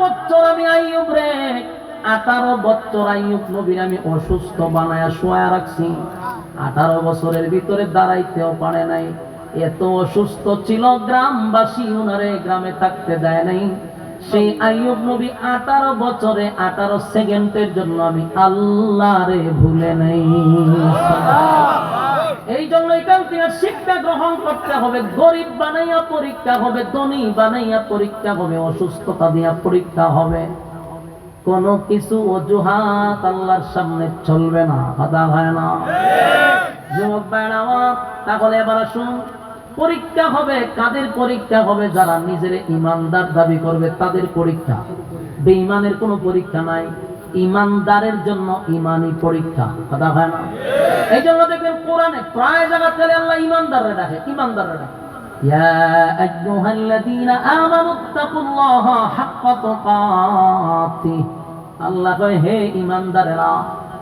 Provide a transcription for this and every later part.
বছর আমি রে, আঠারো নবীর আমি অসুস্থ শোয়া রাখছি। আঠারো বছরের ভিতরে দাঁড়াইতেও পারে নাই। এত অসুস্থ ছিল গ্রামবাসী উনারে গ্রামে থাকতে দেয় নাই। সেই আইয়ুব নবী আঠারো বছরে আঠারো সেকেন্ডের জন্য আমি আল্লাহরে ভুলে নাই। পরীক্ষা হবে সামনে চলবে না, কথা হয় না। তাহলে এবার আসুন। পরীক্ষা হবে, কাদের পরীক্ষা হবে? যারা নিজের ইমানদার দাবি করবে, তাদের পরীক্ষা। বেঈমানের কোনো পরীক্ষা নাই। ইমানদারের জন্য ইমানি পরীক্ষা কথা হয় না এই জন্য দেখবেন কোরআনে প্রায় জায়গা থেকে আল্লাহ ইমানদাররা ডাকে ইমানদাররা ডাকে يا أيها الذين آمنوا اتقوا الله حق تقاته আল্লাহ কয় হে ইমানদারেরা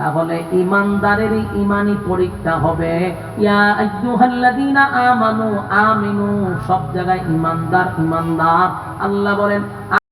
তাহলে ইমানদারের ইমানি পরীক্ষা হবে। ইয়া আমানু আমিনু সব জায়গায় ইমানদার ইমানদার। আল্লাহ বলেন